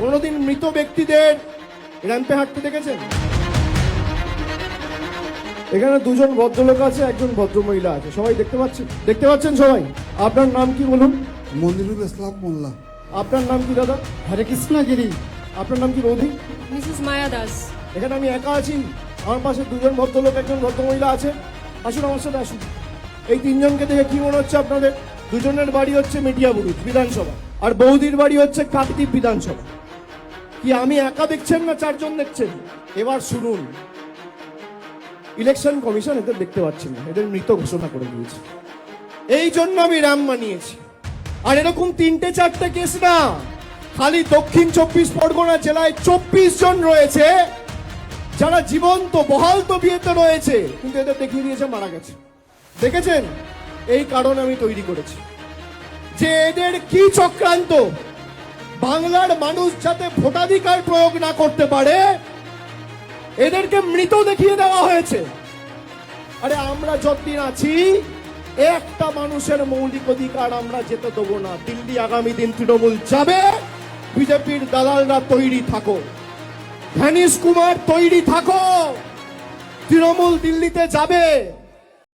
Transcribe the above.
কোনোদিন মৃত ব্যক্তিদের র্যাম্পে হাঁটতে দেখেছেন? এখানে দুজন ভদ্রলোক আছে একজন ভদ্রমহিলা আছে। সবাই দেখতে পাচ্ছেন? দেখতে পাচ্ছেন সবাই? আপনার নাম কি বলুন? মনিরুল ইসলাম মোল্লা। আপনার নাম কি দাদা? হরে কৃষ্ণ গিরি। আপনার নাম কি বৌদি? মিসেস মায়া দাস। এখানে আমি একা আছি। আমার পাশে দুজন ভদ্রলোক একজন ভদ্রমহিলা আছে। আসুন আমার সাথে আসুন। এই তিনজনকে দেখে কি মনে হচ্ছে আপনাদের? দুজনের বাড়ি হচ্ছে মেটিয়াবুরুজ বিধানসভা। আর বৌদির বাড়ি হচ্ছে কাকদ্বীপ বিধানসভা। কি আমি একা দেখছেন না চারজন দেখছেন? এবার শুনুন। ইলেকশন কমিশন এদের দেখতে পাচ্ছেন না, এদের মৃত ঘোষণা করে দিয়েছে। এই জন্য আমি রাম মানিয়েছি আর এরকম তিনটে চারটে কেস না, খালি দক্ষিণ চব্বিশ পরগনা জেলায় চব্বিশ জন রয়েছে, যারা জীবন্ত, বহাল তবিয়েতে রয়েছে, কিন্তু এদের দেখিয়ে দিয়েছে মারা গেছে। দেখেছেন? এই কারণ আমি তৈরি করেছি। যে এদের কি চক্রান্ত বাংলার মানুষ যাতে ভোটাধিকার প্রয়োগ না করতে পারে, এদেরকে মৃত দেখিয়ে দেওয়া হয়েছে। আরে আমরা যতদিন আছি, একটা মানুষের মৌলিক অধিকার আমরা যেতে দেবো না। দিল্লি আগামী দিন তৃণমূল যাবে, বিজেপির দালালরা তৈরি থাকো। ধ্যানিশ কুমার তৈরি থাকো। তৃণমূল দিল্লিতে যাবে।